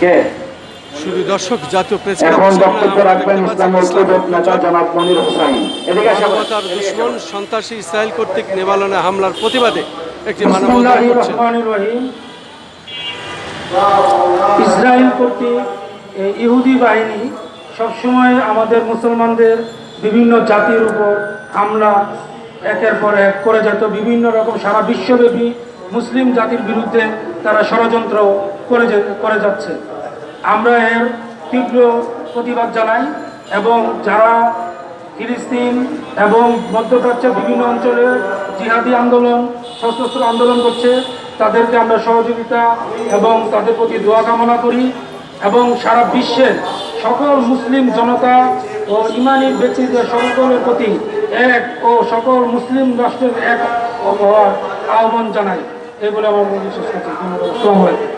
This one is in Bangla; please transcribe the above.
কে? শুধু দর্শক জাতীয় প্রেস এখন বক্তব্য রাখবেন নেতা জনাব মনির হোসাইন এদিকে মানবতার দুশ্মন সন্ত্রাসী ইসরায়েল কর্তৃক নেবালনে হামলার প্রতিবাদে একটি ইসরায়েল কর্তৃক ইহুদি বাহিনী সবসময় আমাদের মুসলমানদের বিভিন্ন জাতির উপর হামলা একের পর এক করে যেত। বিভিন্ন রকম সারা বিশ্বব্যাপী মুসলিম জাতির বিরুদ্ধে তারা ষড়যন্ত্র করে করে যাচ্ছে। আমরা এর তীব্র প্রতিবাদ জানাই এবং যারা ফিলিস্তিন এবং মধ্যপ্রাচ্যের বিভিন্ন অঞ্চলে জিহাদি আন্দোলন, সশস্ত্র আন্দোলন করছে, তাদেরকে আমরা সহযোগিতা এবং তাদের প্রতি দোয়া কামনা করি এবং সারা বিশ্বের সকল মুসলিম জনতা ও ইমানি ব্যক্তিদের সকলের প্রতি এক ও সকল মুসলিম রাষ্ট্রের এক হওয়ার আহ্বান জানাই। এই বলে আমার মনে শেষ করছি